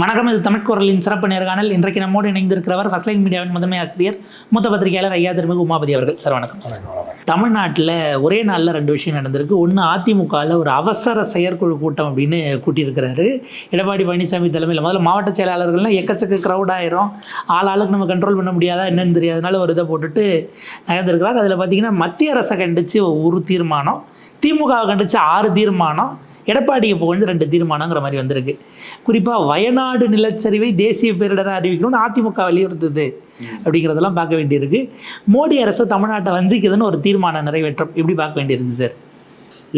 வணக்கம் இது தமிழ் குரலின் சிறப்பு நேர்காணல் இன்றைக்கு நம்மோடு இணைந்திருக்கிறவர் ஃபர்ஸ்ட் லைன் மீடியாவின் முதன்மை ஆசிரியர் மூத்த பத்திரிகையாளர் ஐயா திருமிகு உமாபதி அவர்கள். சார் வணக்கம். தமிழ்நாட்டில் ஒரே நாளில் ரெண்டு விஷயம் நடந்திருக்கு. ஒன்று அதிமுகவில் ஒரு அவசர செயற்குழு கூட்டம் அப்படின்னு கூட்டியிருக்கிறாரு. எடப்பாடி பழனிசாமி தலைமையில் முதல்ல மாவட்ட செயலாளர்கள்லாம் எக்கச்சக்க க்ரௌட் ஆயிரும். ஆள் ஆளுக்கு நம்ம கண்ட்ரோல் பண்ண முடியாதா என்னன்னு தெரியாதனால ஒரு இதை போட்டுட்டு நகர்ந்திருக்கிறார். அதில் பார்த்தீங்கன்னா மத்திய அரசை கண்டித்து ஒரு தீர்மானம். திமுகவை கண்டித்து ஆறு தீர்மானம். எடப்பாடியை புகழ்ந்து ரெண்டு தீர்மானங்கிற மாதிரி வந்திருக்கு. குறிப்பாக வயநாடு நிலச்சரிவை தேசிய பேரிடராக அறிவிக்கணும்னு அதிமுக வலியுறுத்துது அப்படிங்கிறதெல்லாம் பார்க்க வேண்டியிருக்கு. மோடி அரசு தமிழ்நாட்டை வஞ்சிக்குதுன்னு ஒரு தீர்மானம் நிறைவேற்றம். இப்படி பார்க்க வேண்டியிருக்கு சார்?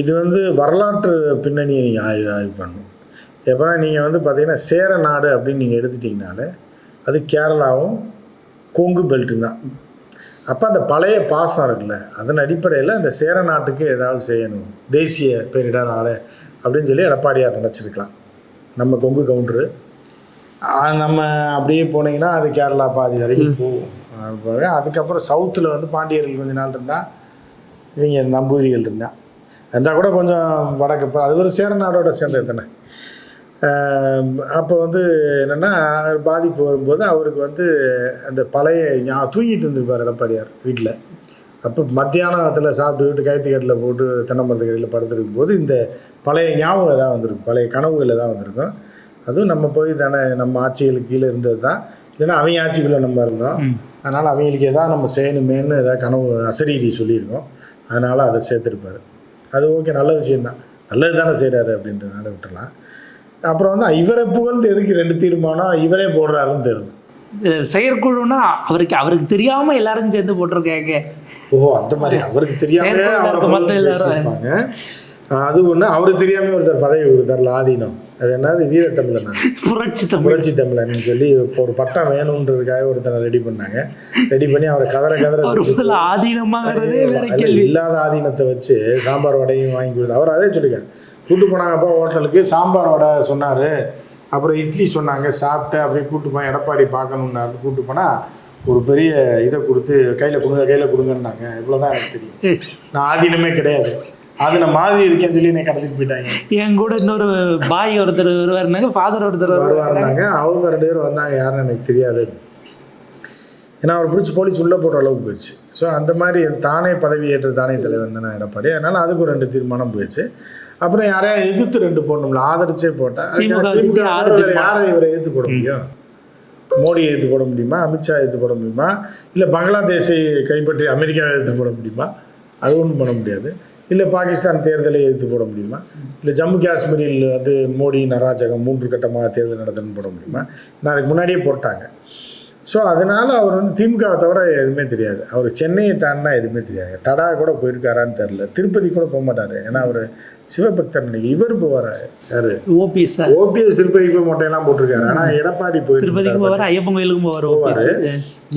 இது வந்து வரலாற்று பின்னணியை நீங்கள் ஆய்வு ஆய்வு பண்ணணும். எப்போனா நீங்கள் வந்து பார்த்தீங்கன்னா சேர நாடு அப்படின்னு நீங்கள் எடுத்துட்டிங்கனாலே அது கேரளாவும் கொங்கு பெல்ட்டு தான். அப்போ அந்த பழைய பாசம் இருக்குல்ல அதன் அடிப்படையில் அந்த சேர நாட்டுக்கு ஏதாவது செய்யணும். தேசிய பேரிடர் ஆலை அப்படின்னு சொல்லி எடப்பாடியார் நினச்சிருக்கலாம். நம்ம கொங்கு கவுண்டரு. நம்ம அப்படியே போனீங்கன்னா அது கேரளா பாதி வரைக்கும் போகும். அது போக அதுக்கப்புறம் சவுத்தில் வந்து பாண்டியர்கள் கொஞ்ச நாள் இருந்தால் இவங்க நம்பூதிரிகள் இருந்தா. இருந்தால் கூட கொஞ்சம் வடக்கு அது ஒரு சேரநாடோட சேர்ந்தது தானே. அப்போ வந்து என்னென்னா பாதிப்பு வரும்போது அவருக்கு வந்து அந்த பழைய தூங்கிட்டு இருந்திருப்பார் எடப்பாடியார் வீட்டில் அப்போ மத்தியானத்தில் சாப்பிட்டுக்கிட்டு கயத்து கட்டில் போட்டு தென்னமரத்து கடையில் படுத்துருக்கும் போது இந்த பழைய ஞாபகம் எதாவது வந்திருக்கும். பழைய கனவுகள் எதாவது வந்திருக்கும். அதுவும் நம்ம போய் தானே நம்ம ஆட்சிகளுக்கு கீழே இருந்தது தான். இல்லைன்னா அவங்க ஆட்சிக்குள்ளே நம்ம இருந்தோம். அதனால் அவங்களுக்கு எதாவது நம்ம செய்யணுமேன்னு ஏதாவது கனவு அசரீரி சொல்லியிருக்கோம். அதனால் அதை சேர்த்துருப்பாரு. அது ஓகே நல்ல விஷயந்தான் நல்லது தானே செய்கிறாரு அப்படின்றதுனால விட்டுறலாம். அப்புறம் வந்து இவரை புகழ்ந்து எதுக்கு ரெண்டு தீர்மானம்? இவரே போடுறாருன்னு தெரியும் செயற்குழுனா அவருக்கு அவருக்கு தெரியாமல் எல்லாரும் சேர்ந்து போட்டிருக்காங்க. ஓ அந்த மாதிரி. அவருக்கு தெரியாம மத்த எல்லாரும். அது ஒன்று அவருக்கு தெரியாம ஒருத்தர் பதவி கொடுத்தார்ல ஆதீனம். அது என்னது? வீரத்தமிழனா? புரட்சி தமிழ் புரட்சி தமிழன் சொல்லி இப்போ ஒரு பட்டம் வேணுன்றதுக்காக ஒருத்தரை ரெடி பண்ணாங்க. ரெடி பண்ணி அவரை கதற கதற கேள்வி இல்லாத ஆதீனத்தை வச்சு சாம்பார் வடையும் வாங்கி கொடுத்து அவர் அதே சொல்லிக்காரு கூட்டு போனாங்கப்பா ஹோட்டலுக்கு சாம்பார் வடை சொன்னார். அப்புறம் இட்லி சொன்னாங்க சாப்பிட்டு அப்படியே கூட்டு போய் எடப்பாடி பார்க்கணுன்னாரு கூட்டு போனால் ஒரு பெரிய இதை கொடுத்து கையில் கொடுங்க கையில் கொடுங்கன்னாங்க. இவ்வளோதான் எனக்கு தெரியும். நான் ஆதீனமே கிடையாது. அதில் மாதிரி இருக்கேன்னு சொல்லி என்னை கடத்திட்டு போயிட்டாங்க. என் கூட இன்னொரு பாய் ஒருத்தர் வருவாருனாங்க ஃபாதர் ஒருத்தர் வருவாரு வருவாருனாங்க அவங்க ரெண்டு பேரும் வந்தாங்க யாருன்னு எனக்கு தெரியாது. ஏன்னா அவர் பிடிச்சி போலீஸ் உள்ளே போடுற அளவுக்கு போயிடுச்சு. ஸோ அந்த மாதிரி தானே பதவி ஏற்று தானே தலைவன் தானே எடப்பாடி. அதனால் அதுக்கு ஒரு ரெண்டு தீர்மானம் போயிடுச்சு. அப்புறம் யாரையா எதிர்த்து ரெண்டு போடணும்ல? ஆதரிச்சே போட்டேன் திமுக யாரை இவரை எதிர்த்து போட முடியும்? மோடியை எதிர்த்து போட முடியுமா? அமித்ஷா எதிர்த்து போட முடியுமா? இல்லை பங்களாதேஷை கைப்பற்றி அமெரிக்காவை எதிர்த்து போட முடியுமா? அது ஒன்றும் பண்ண முடியாது. இல்லை பாகிஸ்தான் தேர்தலை எதிர்த்து போட முடியுமா? இல்லை ஜம்மு காஷ்மீரில் வந்து மோடி அராஜகம் மூன்று கட்டமாக தேர்தல் நடத்தணும்னு போட முடியுமா? நான் அதுக்கு முன்னாடியே போட்டாங்க. ஸோ அதனால அவர் வந்து திமுகவை தவிர எதுவுமே தெரியாது. அவர் சென்னையை தாண்டினா எதுவுமே தெரியாது. தடா கூட போயிருக்காரான்னு தெரில திருப்பதி கூட போக மாட்டார். ஏன்னா அவர் சிவபக்தர் நினைக்க இவர் போவார்? யார்? ஓபிஎஸ் ஓபிஎஸ் திருப்பதி போய் மொட்டையெல்லாம் போட்டிருக்காரு. ஆனால் எடப்பாடி திருப்பதிக்கு போயிருக்காரு போவார் ஐயப்பன் கோயிலுக்கும் போவார் ஓபிஎஸ்.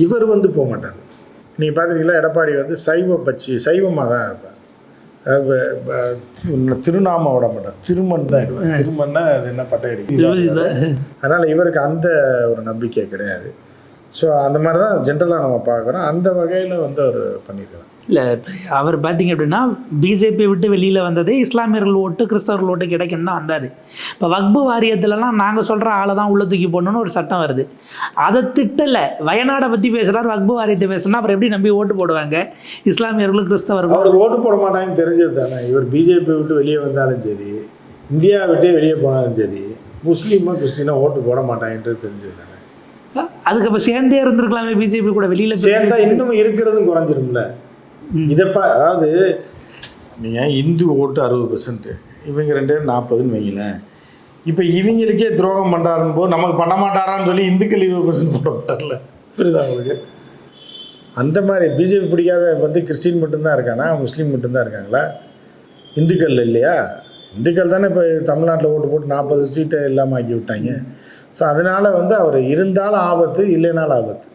இவர் வந்து போக மாட்டார். நீங்கள் பார்த்துருக்கீங்களா எடப்பாடி வந்து சைவ பட்சி சைவமாக தான் இருப்பார். திருநாம விட மாட்டார். திருமண் தான் திருமண்ணா அது என்ன பட்டை தான். அதனால் இவருக்கு அந்த ஒரு நம்பிக்கை கிடையாது. ஸோ அந்த மாதிரி தான் ஜென்ரலாக நம்ம பார்க்குறோம். அந்த வகையில் வந்து அவர் பண்ணியிருக்காரு. இல்லை அவர் பார்த்தீங்க அப்படின்னா பிஜேபியை விட்டு வெளியில் வந்ததே இஸ்லாமியர்கள் ஓட்டு கிறிஸ்தவர்கள் ஓட்டு கிடைக்குன்னு தான் வந்தார். இப்போ வக்பு வாரியத்துலலாம் நாங்கள் சொல்கிற ஆளை தான் உள்ள தூக்கி போடணும்னு ஒரு சட்டம் வருது. அதை திட்டலை வயநாடை பற்றி பேசுகிறார் வக்பு வாரியத்தை பேசுனா அப்புறம் எப்படி நம்பி ஓட்டு போடுவாங்க? இஸ்லாமியர்களும் கிறிஸ்தவர்களும். அவருக்கு ஓட்டு போட மாட்டாங்கன்னு தெரிஞ்சது தானே. இவர் பிஜேபி விட்டு வெளியே வந்தாலும் சரி இந்தியா விட்டே வெளியே போனாலும் சரி முஸ்லீமோ கிறிஸ்டினோ ஓட்டு போட மாட்டாங்கன்றது தெரிஞ்சது தானே. அதுக்கு அப்போ சேர்ந்தே இருந்திருக்கலாமே பிஜேபி கூட வெளியில் சேர்ந்தா இன்னும் இருக்கிறதும் குறைஞ்சிரும்ல. இதப்பா அதாவது நீங்கள் இந்து ஓட்டு அறுபது பெர்சன்ட் இவங்க ரெண்டு பேரும் நாற்பதுன்னு வைங்களேன். இப்போ இவங்களுக்கே துரோகம் பண்ணுறாருன்னு போது நமக்கு பண்ண மாட்டாரான்னு சொல்லி இந்துக்கள் இருபது பெர்சன்ட் போட மாட்டார்ல. புரியுதா உங்களுக்கு? அந்த மாதிரி பிஜேபி பிடிக்காத வந்து கிறிஸ்டின் மட்டும்தான் இருக்கானா? முஸ்லீம் மட்டும்தான் இருக்காங்களா? இந்துக்கள் இல்லையா? இந்துக்கள் தானே இப்போ தமிழ்நாட்டில் ஓட்டு போட்டு நாற்பது சீட்டை இல்லாமல் ஆக்கி விட்டாங்க. ஸோ அதனால் வந்து அவர் இருந்தாலும் ஆபத்து இல்லைனாலும் ஆபத்து.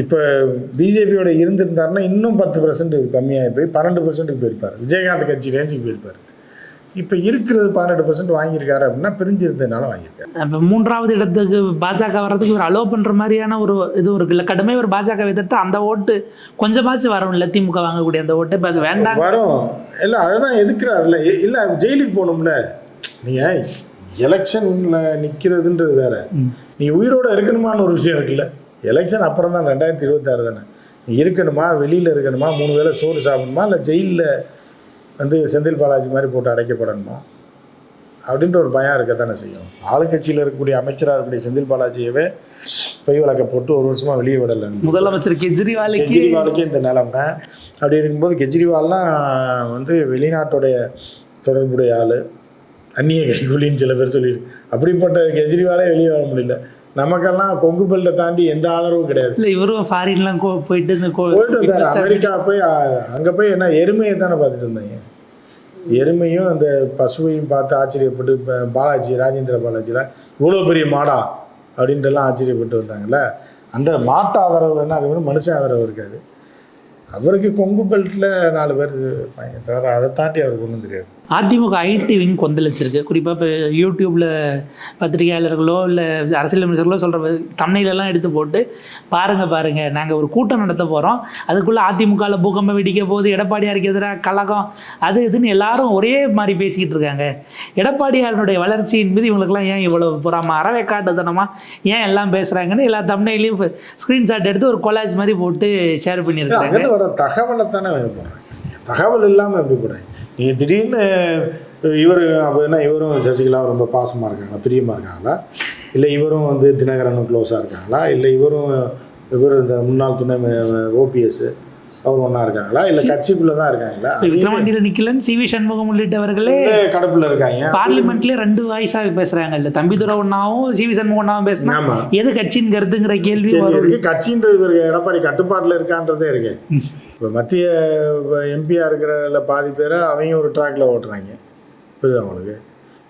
இப்போ பிஜேபியோட இருந்திருந்தாருன்னா இன்னும் பத்து பர்சன்ட் கம்மியாகி போய் பன்னெண்டு பர்சன்ட்டுக்கு போயிருப்பார். விஜயகாந்த் கட்சி ரேஞ்சுக்கு போயிருப்பார். இப்போ இருக்கிறது பதினெட்டு பர்சன்ட் வாங்கியிருக்காரு அப்படின்னா பிரிஞ்சு இருந்ததுனால வாங்கியிருக்காரு. இப்போ மூன்றாவது இடத்துக்கு பாஜக வர்றதுக்கு இவர் அலோவ் பண்ணுற மாதிரியான ஒரு இதுவும் இருக்குல்ல கடுமை ஒரு பாஜக எதிர்த்து அந்த ஓட்டு கொஞ்சமாச்சும் வரும்ல திமுக வாங்கக்கூடிய அந்த ஓட்டு இப்போ அது வேண்டாம். வரும். இல்லை அதை தான் எதுக்குறாருல்ல இல்லை ஜெயிலுக்கு போகணும்ல. நீங்கள் எலெக்ஷனில் நிற்கிறதுன்றது வேற. நீ உயிரோட இருக்கணுமான்னு ஒரு விஷயம் இருக்குல்ல. எலெக்ஷன் அப்புறம் தான் ரெண்டாயிரத்தி இருபத்தாறு தானே. நீ இருக்கணுமா? வெளியில் இருக்கணுமா? மூணு வேளை சோறு சாப்பிடணுமா? இல்லை ஜெயிலில் வந்து செந்தில் பாலாஜி மாதிரி போட்டு அடைக்கப்படணுமா? அப்படின்ற ஒரு பயம் இருக்க தானே செய்யும். ஆளுங்கட்சியில் இருக்கக்கூடிய அமைச்சராக இருக்கக்கூடிய செந்தில் பாலாஜியவே பொய் வழக்க போட்டு ஒரு வருஷமாக வெளியே விடலை முதலமைச்சர் கெஜ்ரிவாலுக்கு கெஜ்ரிவாலுக்கே இந்த நிலைமை. அப்படி இருக்கும்போது கெஜ்ரிவால்லாம் வந்து வெளிநாட்டுடைய தொடர்புடைய ஆள். அந்நிய கைகூலின்னு சில பேர் சொல்லிடு அப்படிப்பட்ட கெஜ்ரிவாலே வெளியே வர முடியல. நமக்கெல்லாம் கொங்கு பெல்ட்டை தாண்டி எந்த ஆதரவும் கிடையாது. இல்ல இவரும் ஃபாரின்லாம் கோ போயிட்டு இந்த போயிட்டு வந்தார். அமெரிக்கா போய் அங்கே போய் என்ன எருமையை தானே பார்த்துட்டு இருந்தாங்க. எருமையும் அந்த பசுவையும் பார்த்து ஆச்சரியப்பட்டு இப்போ பாலாஜி ராஜேந்திர பாலாஜிலாம் இவ்வளோ பெரிய மாடா? அப்படின்ட்டுலாம் ஆச்சரியப்பட்டு வந்தாங்கல்ல. அந்த மாட்டு ஆதரவு என்ன மனுஷன் ஆதரவு இருக்காது. அவருக்கு கொங்கு பெல்ட்டில் நாலு பேர் இருப்பாங்க தவிர அதை தாண்டி அவருக்கு ஒன்றும் தெரியாது. அதிமுக ஐடி விங் கொந்தளிச்சிருக்கு குறிப்பாக இப்போ யூடியூப்பில் பத்திரிகையாளர்களோ இல்லை அரசியல் அமைச்சர்களோ சொல்கிற தம்னையிலெல்லாம் எடுத்து போட்டு பாருங்க பாருங்க நாங்கள் ஒரு கூட்டம் நடத்த போகிறோம் அதுக்குள்ளே அதிமுகவில் பூகம்பம் வெடிக்க போகுது எடப்பாடியாருக்கு எதிராக கழகம் அது இதுன்னு எல்லாரும் ஒரே மாதிரி பேசிக்கிட்டு இருக்காங்க. எடப்பாடியாருடைய வளர்ச்சியின் மீது இவங்களுக்குலாம் ஏன் இவ்வளோ புறாம? அறவை காட்டுத்தனமா ஏன் எல்லாம் பேசுகிறாங்கன்னு எல்லா தம்னையிலையும் ஸ்க்ரீன்ஷாட் எடுத்து ஒரு கொலாஜ் மாதிரி போட்டு ஷேர் பண்ணியிருக்காங்க வர தகவலை தானே போடுறாங்க தகவல் இல்லாமல் எப்படி போடுறாங்க நீங்கள் திடீர்னு இவர் அப்போ என்ன இவரும் சசிகலா ரொம்ப பாசமாக இருக்காங்களா பிரியமாக இருக்காங்களா? இல்லை இவரும் வந்து தினகரனும் க்ளோஸாக இருக்காங்களா? இல்லை இவரும் இவர் இந்த முன்னாள் துணை ஓபிஎஸ்ஸு அவர் ஒன்றா இருக்காங்களா? இல்லை கட்சிக்குள்ளே தான் இருக்காங்களா? விக்ரவாண்டியில் நிக்கலன் சி வி சண்முகம் உள்ளிட்டவர்களே கடப்பில் இருக்காங்க. பார்லிமெண்ட்லயே ரெண்டு வாய்ஸாக பேசுறாங்க. இல்ல தம்பிதுரை ஒன்னாவும் சி வி சண்முகம் ஒன்னாவும் பேசினா ஆமாம் எது கட்சியின் கருத்துங்கிற கேள்வி இருக்கு. கட்சின்றது இவருக்கு எடப்பாடி கட்டுப்பாட்டில் இருக்கான்றதே இருக்கு. இப்போ மத்திய எம்பியாக இருக்கிற பாதி பேரை அவங்க ஒரு ட்ராக்ல ஓட்டுறாங்க. புரியுதா உங்களுக்கு?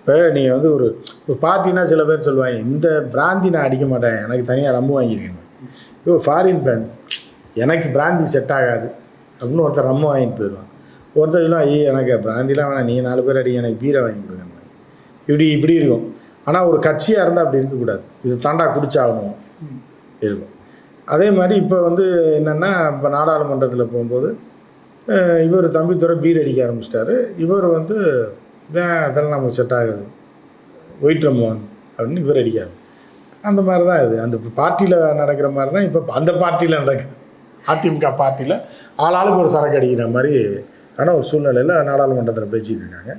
இப்போ நீங்கள் வந்து ஒரு ஒரு பார்ட்டினா சில பேர் சொல்லுவாங்க இந்த பிராந்தி நான் அடிக்க மாட்டேன். எனக்கு தனியாக ரம்பு வாங்கியிருக்கேன் இப்போ ஃபாரின் பிராந்தி எனக்கு பிராந்தி செட் ஆகாது. அப்படின்னு ஒருத்தர் ரம்மு வாங்கிட்டு போயிடுவான். ஒருத்தர் சொல்லுவான் ஐயோ எனக்கு பிராந்திலாம் வேணாம். நீங்கள் நாலு பேர் அடி எனக்கு பீரை வாங்கி கொடுங்க. இப்படி இப்படி இருக்கும். ஆனால் ஒரு கட்சியாக இருந்தால் அப்படி இருக்கக்கூடாது. இது தாண்டா குடிச்சாகணும். இருக்கும். அதே மாதிரி இப்போ வந்து என்னென்னா இப்போ நாடாளுமன்றத்தில் போகும்போது இவர் தம்பித்துறை பீர் அடிக்க ஆரம்பிச்சிட்டாரு. இவர் வந்து அதெல்லாம் நமக்கு செட் ஆகுது. ஒயிட்ரம்மான் அப்படின்னு இவர் அடிக்காரு அந்த மாதிரி தான் இது. அந்த பார்ட்டியில் நடக்கிற மாதிரி தான் இப்போ அந்த பார்ட்டியில் நடக்குது. அதிமுக பார்ட்டியில் ஆளாளுக்கு ஒரு சரக்கு அடிக்கிற மாதிரி ஆன ஒரு சூழ்நிலையில் நாடாளுமன்றத்தில் பேசிகிட்டு இருக்காங்க.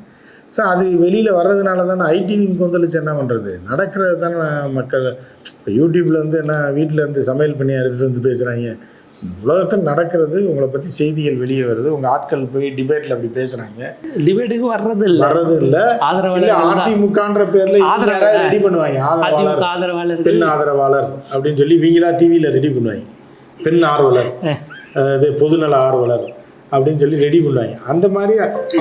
ஸோ அது வெளியில் வர்றதுனால தானே ஐடி விங் கொந்தளிச்சு என்ன பண்ணுறது நடக்கிறது தானே மக்கள். இப்போ யூடியூப்பில் வந்து என்ன வீட்டில் இருந்து சமையல் பண்ணி எடுத்துகிட்டு வந்து பேசுகிறாங்க உலகத்தில் நடக்கிறது உங்களை பற்றி செய்திகள் வெளியே வருது. உங்கள் ஆட்கள் போய் டிபேட்டில் அப்படி பேசுகிறாங்க டிபேட்டுக்கு வர்றது இல்ல வர்றது இல்லை தான். அதிமுகன்ற பேரில் யாராவது ரெடி பண்ணுவாங்க? ஆதரவாளர். அதிமுக ஆதரவாளர்கள். பெண் ஆதரவாளர் அப்படின்னு சொல்லி இவங்களா டிவியில் ரெடி பண்ணுவாங்க. பெண் ஆர்வலர் இது பொதுநல ஆர்வலர் அப்படின்னு சொல்லி ரெடி பண்ணுவாங்க. அந்த மாதிரி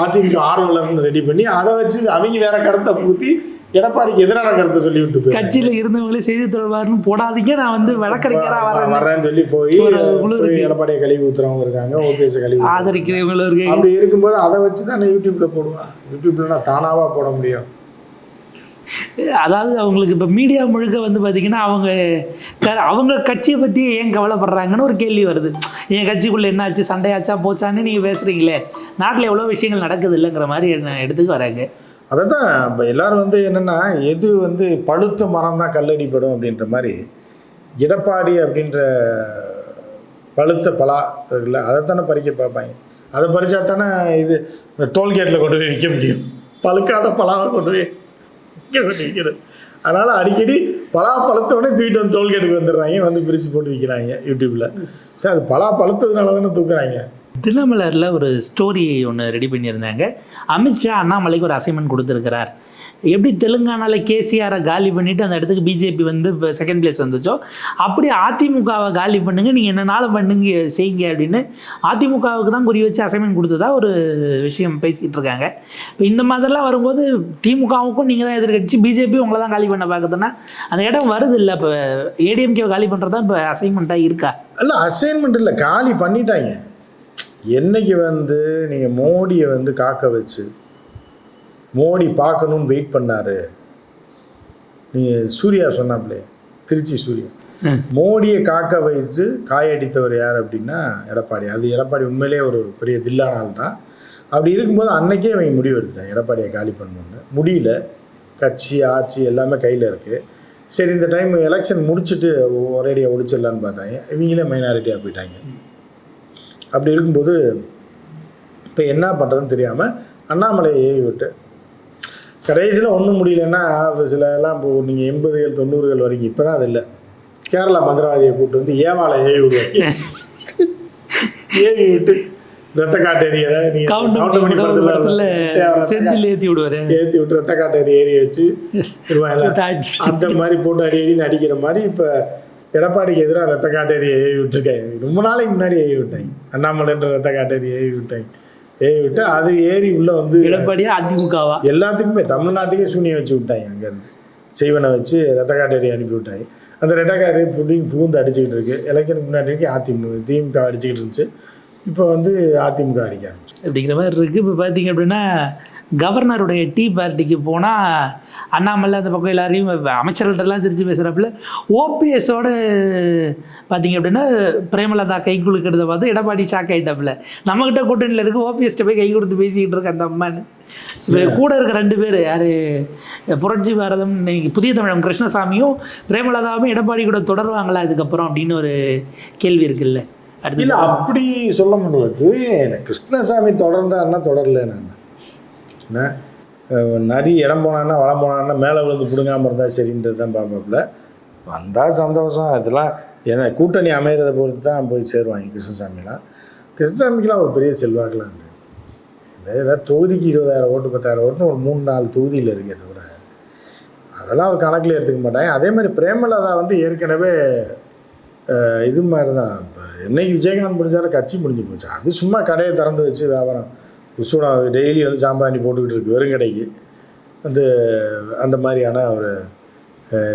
அதிமுக ஆர்வலர்னு ரெடி பண்ணி அதை வச்சு அவங்க வேற கருத்தை பூத்தி எடப்பாடிக்கு எதிரான கருத்தை சொல்லி விட்டு கட்சியில இருந்தவங்களே செய்தி தொடர்பாருன்னு போடாதீங்க நான் வந்து வழக்கறிஞரா வரேன் வர்றேன்னு சொல்லி போய். எடப்பாடியை கழுவி ஊத்துறவங்க இருக்காங்க ஓபிஎஸ் கழுவி. ஆதரிக்கிறவங்களும் இருக்கு அப்படி இருக்கும்போது அதை வச்சு தான் நான் யூடியூப்ல போடுவேன். யூடியூப்ல நான் தானாவா போட முடியும். அதாவது அவங்களுக்கு இப்போ மீடியா முழுக்க வந்து பார்த்தீங்கன்னா அவங்க அவங்க கட்சியை பற்றி ஏன் கவலைப்படுறாங்கன்னு ஒரு கேள்வி வருது. என் கட்சிக்குள்ளே என்ன ஆச்சு? சண்டையாச்சா? போச்சான்னு நீங்கள் பேசுகிறீங்களே நாட்டில் எவ்வளோ விஷயங்கள் நடக்குது இல்லைங்கிற மாதிரி என்ன எடுத்துக்கு வராங்க. அதை தான் இப்போ எல்லாரும் வந்து என்னென்னா எது வந்து பழுத்த மரம் தான் கல்லடிப்படும் அப்படின்ற மாதிரி எடப்பாடி அப்படின்ற பழுத்த பலா இருக்குல்ல அதை தானே பறிக்க பார்ப்பாங்க. அதை பறித்தா தானே இது டோல்கேட்டில் கொண்டு போய் விற்க முடியும். பழுக்காத பலாவை கொண்டு போய் அதனால அதனால் அடிக்கடி பலா பழுத்த உடனே தூக்கிட்டு வந்து டோல்கேட்டுக்கு வந்துடுறாங்க. வந்து பிரித்து போட்டு விற்கிறாங்க யூடியூப்பில் சரி அது பலா பழுத்ததுனால தானே தூக்குறாங்க. தினமலரில் ஒரு ஸ்டோரி ஒன்று ரெடி பண்ணியிருந்தாங்க. அமித்ஷா அண்ணாமலைக்கு ஒரு அசைன்மெண்ட் கொடுத்துருக்கிறார். எப்படி தெலுங்கானாவில் கேசிஆரை காலி பண்ணிவிட்டு அந்த இடத்துக்கு பிஜேபி வந்து இப்போ செகண்ட் பிளேஸ் வந்துச்சோ அப்படி அதிமுகவை காலி பண்ணுங்க நீங்கள் என்னனாலும் பண்ணுங்க செய்யுங்க அப்படின்னு அதிமுகவுக்கு தான் குறி வச்சு அசைன்மெண்ட் கொடுத்ததா ஒரு விஷயம் பேசிக்கிட்டு இருக்காங்க. இப்போ இந்த மாதிரிலாம் வரும்போது திமுகவுக்கும் நீங்கள் தான் எதிர்கட்சி பிஜேபி உங்களை தான் காலி பண்ண பார்க்குதுன்னா அந்த இடம் வருது இல்லை இப்போ? ஏடிஎம்கேவை காலி பண்ணுறது தான் இப்போ அசைன்மெண்ட்டாக இருக்கா? இல்லை அசைன்மெண்ட் இல்லை காலி பண்ணிட்டாங்க. என்னைக்கு வந்து நீங்கள் மோடியை வந்து காக்க வச்சு மோடி பார்க்கணும்னு வெயிட் பண்ணாரு. நீங்கள் சூர்யா சொன்னாப்லே திருச்சி சூர்யா. மோடியை காக்க வைத்து காயடித்தவர் யார் அப்படின்னா எடப்பாடி. அது எடப்பாடி உண்மையிலேயே ஒரு பெரிய தில்லான ஆள் தான். அப்படி இருக்கும்போது அன்னைக்கே அவங்க முடிவு எடுத்துட்டாங்க எடப்பாடியை காலி பண்ணணும்னு. முடியல. கட்சி ஆட்சி எல்லாமே கையில் இருக்குது சரி இந்த டைம் எலெக்ஷன் முடிச்சுட்டு ஒரேடியாக ஒழிச்சிடலான்னு பார்த்தாங்க. இவங்களே மைனாரிட்டியாக போயிட்டாங்க. அப்படி இருக்கும்போது இப்போ என்ன பண்ணுறதுன்னு தெரியாமல் அண்ணாமலையை ஏவி விட்டு கடைசியில் ஒன்றும் முடியலன்னா சில எல்லாம் இப்போ நீங்கள் எண்பதுகள் தொண்ணூறுகள் வரைக்கும் இப்போ தான் அது இல்லை. கேரளா மந்திரவாதியை கூப்பிட்டு வந்து ஏவாளை ஏவி விடுவாங்க ஏவி விட்டு ரத்த கவுண்டமணி படத்துல செந்தில் ஏத்தி விடுவாரு. ஏற்றி விட்டு ரத்த காட்டேரி ஏறி வச்சு அந்த மாதிரி போட்டு அடி அடி நடிக்கிற மாதிரி இப்போ எடப்பாடிக்கு எதிராக ரத்த காட்டேரி ஏவி விட்டுருக்காங்க. ரொம்ப நாளைக்கு முன்னாடி ஏவி விட்டாங்க. அண்ணாமலைன்ற ரத்த காட்டேரி ஏவி விட்டாங்க. ஏவி விட்டு அது ஏறி உள்ள வந்து எடப்பாடியா அதிமுகவா? எல்லாத்துக்குமே தமிழ்நாட்டுக்கே சூனியம் வச்சு விட்டாங்க அங்கேருந்து செய்வனை வச்சு ரத்த காட்டேரி அனுப்பி விட்டாங்க. அந்த ரெட்ட காட்டேரி புடிங்கி புகுந்து அடிச்சுக்கிட்டு இருக்கு. எலெக்ஷனுக்கு முன்னாடி அதிமுக திமுக அடிச்சுக்கிட்டு இருந்துச்சு. இப்போ வந்து அதிமுக அடிக்க ஆரம்பிச்சு. அப்படிங்கிற மாதிரி இருக்குது இப்போ பார்த்தீங்க அப்படின்னா கவர்னருடைய டீ பார்ட்டிக்கு போனால் அண்ணாமலை அந்த பக்கம் எல்லாரையும் அமைச்சர்கள்ட்டெல்லாம் சிரித்து பேசுகிறாப்புல ஓபிஎஸோட பார்த்தீங்க அப்படின்னா பிரேமலதா கை குலுக்கிறத பார்த்து எடப்பாடி ஷாக் ஆகிட்டாப்புல நம்மக்கிட்ட கூட்டணியில் இருக்கு ஓபிஎஸ்ட்ட போய் கை கொடுத்து பேசிக்கிட்டு இருக்க அந்த அம்மான்னு. கூட இருக்க ரெண்டு பேர் யார்? புரட்சி பாரதம் இன்னைக்கு புதிய தமிழகம் கிருஷ்ணசாமியும் பிரேமலதாவும் எடப்பாடி கூட தொடருவாங்களா இதுக்கப்புறம் அப்படின்னு ஒரு கேள்வி இருக்குல்ல. அடுத்து இல்லை அப்படி சொல்ல முடியாது. கிருஷ்ணசாமி தொடர்ந்தாருன்னா தொடரல நான். என்ன நரி இடம் போனான்னா வளம் போனான்னா மேலே விழுந்து பிடுங்காமல் இருந்தால் சரின்றது தான் பார்ப்பாப்புல. வந்தால் சந்தோஷம். அதெல்லாம் ஏன்னா கூட்டணி அமைகிறத பொறுத்து தான் போய் சேருவாங்க கிருஷ்ணசாமிலாம். கிருஷ்ணசாமிக்கெலாம் ஒரு பெரிய செல்வாக்கெலாம் இல்லை. ஏதாவது தொகுதிக்கு இருபதாயிரம் ஓட்டு பத்தாயிரம் ஓட்டுன்னு ஒரு மூணு நாலு தொகுதியில் இருக்கே தவிர அதெல்லாம் ஒரு கணக்கில் எடுத்துக்க மாட்டாங்க. அதே மாதிரி பிரேமலதா வந்து ஏற்கனவே இது மாதிரி தான். இப்போ என்னைக்கு விஜயகாந்த் முடிஞ்சாலும் கட்சி முடிஞ்சு போச்சு. அது சும்மா கடையை திறந்து வச்சு வியாபாரம். சூடா டெய்லி வந்து சாம்பிராணி போட்டுக்கிட்டு இருக்கு வெறும் கடைக்கு. வந்து அந்த மாதிரியான ஒரு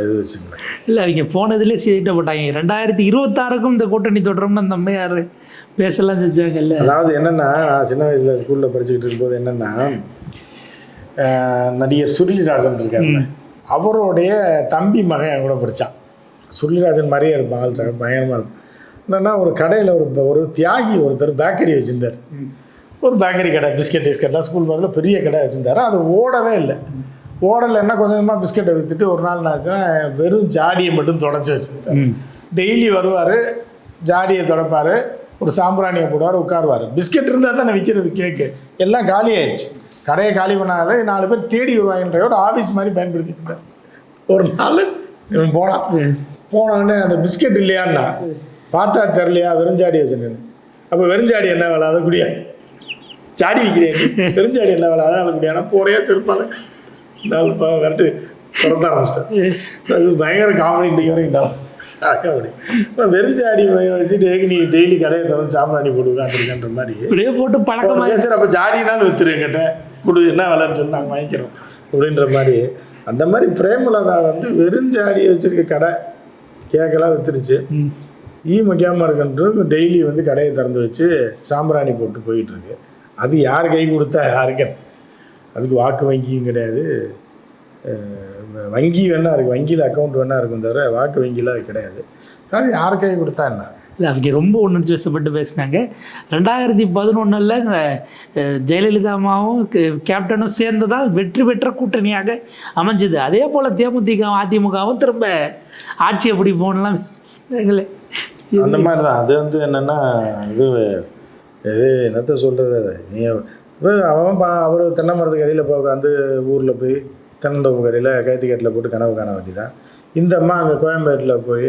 இது வச்சுருந்தேன் இல்லை அவங்க போனதுலேயே சீட்டை போட்டாங்க. ரெண்டாயிரத்தி இருபத்தாறுக்கும் இந்த கூட்டணி தொடரும்னு அந்த அம்மையார் பேசலாம் செஞ்சாங்கல்ல. அதாவது என்னென்னா நான் சின்ன வயசில் ஸ்கூலில் படிச்சுக்கிட்டு இருக்கும்போது என்னென்னா நடிகர் சுருளிராஜன் இருக்காருல்ல. அவருடைய தம்பி மகன் என் கூட படித்தான் சுருளிராஜன் மாதிரியே சார் பயங்கரமாக இருக்கும். என்னென்னா ஒரு கடையில் ஒரு ஒரு தியாகி ஒருத்தர் பேக்கரி வச்சுருந்தார். ஒரு பேக்கரி கடை பிஸ்கெட் பிஸ்கெட்லாம் ஸ்கூல் பக்கத்தில் பெரிய கடை வச்சுருந்தாரு. அது ஓடவே இல்லை. ஓடலைன்னா கொஞ்சம் கொஞ்சமாக பிஸ்கெட்டை விற்றுட்டு ஒரு நாள் நான் வெறும் ஜாடியை மட்டும் தொடச்சி வச்சுருந்தார். ம். டெய்லி வருவார் ஜாடியை தொடப்பார் ஒரு சாம்பிராணியை போடுவார் உட்காருவார். பிஸ்கெட் இருந்தால் தானே விற்கிறது கேக்கு எல்லாம் காலி ஆயிடுச்சு. கடையை காலி பண்ணாலே நாலு பேர் தேடி வருவாங்கன்ற ஒரு ஆஃபீஸ் மாதிரி பயன்படுத்திட்டு ஒரு நாள் இவன் போனான். போனோடனே அந்த பிஸ்கெட் இல்லையான்னா பார்த்தா தெரிலையா வெறுஞ்சாடி வச்சுருந்தேன் அப்போ வெறுஞ்சாடி என்ன வேலை? அதை ஜாடி விற்கிறேன் வெறுஞ்சாடி என்ன வேலை அதை குடியானா போறையா செருப்பால. நாலு பா விரட்டு. திறந்த ஆரம்பிச்சிட்டேன். ஸோ அது பயங்கர காமெடி இன்னைக்கு வரைக்கும் காமெடி வெறுஞ்சாடி ஏக்கு நீ டெய்லி கடையை திறந்து சாம்பிராணி போட்டு உட்காந்துருக்கன்ற மாதிரி. இப்படியே போட்டு பழக்கமாக சரி அப்போ ஜாடினாலும் என்கிட்ட கொடு என்ன விலைன்னு சொல்லி நாங்கள் வாங்கிக்கிறோம். அப்படின்ற மாதிரி. அந்த மாதிரி பிரேமலதா வந்து வெறும் ஜாடியை வச்சிருக்க கடை கேக்கெல்லாம் வித்துருச்சு. ஈ மக்கியாமல் இருக்குன்றது டெய்லி வந்து கடையை திறந்து வச்சு சாம்பிராணி போட்டு போயிட்டு இருக்கு. அது யார் கை கொடுத்தா யாருக்கு? அதுக்கு வாக்கு வங்கியும் கிடையாது. வங்கி வேணா இருக்குது வங்கியில் அக்கௌண்ட் வேணா இருக்கும் தவிர வாக்கு வங்கியில் கிடையாது. அது யார் கை கொடுத்தா என்ன? இல்லை அவங்க ரொம்ப உணர்ச்சி வசப்பட்டு பேசினாங்க. ரெண்டாயிரத்தி பதினொன்றில் ஜெயலலிதா அம்மாவும் கேப்டனும் சேர்ந்து தான் வெற்றி பெற்ற கூட்டணியாக அமைஞ்சுது. அதே போல் தேமுதிக அதிமுகவும் திரும்ப ஆட்சி எப்படி போகணும்லாம் பேசுனாங்களே. அந்த மாதிரி தான் அது வந்து என்னென்னா இது இது என்னத்த சொல்கிறது அது நீ அவன் பா அவர் தென்னை மரத்துக்கு அடியில் போய் உட்காந்து ஊரில் போய் தென்னந்தோப்பு கடையில் கைத்துக்கட்டில் போட்டு கனவு காண வேண்டியதான் இந்த அம்மா அங்கே கோயம்பேட்டில் போய்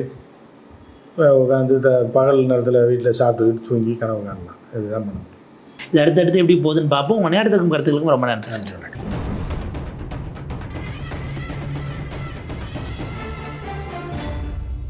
உட்காந்து த பகல் நேரத்தில் வீட்டில் சாப்பிட்டு தூங்கி கனவு காணலாம். இதுதான் பண்ண முடியும். இது அடுத்தடுத்து எப்படி போகுதுன்னு பார்ப்போம். உங்கள் நேரத்துக்கும் கருத்துக்களுக்கும் ரொம்ப நன்றி. நன்றி வணக்கம்.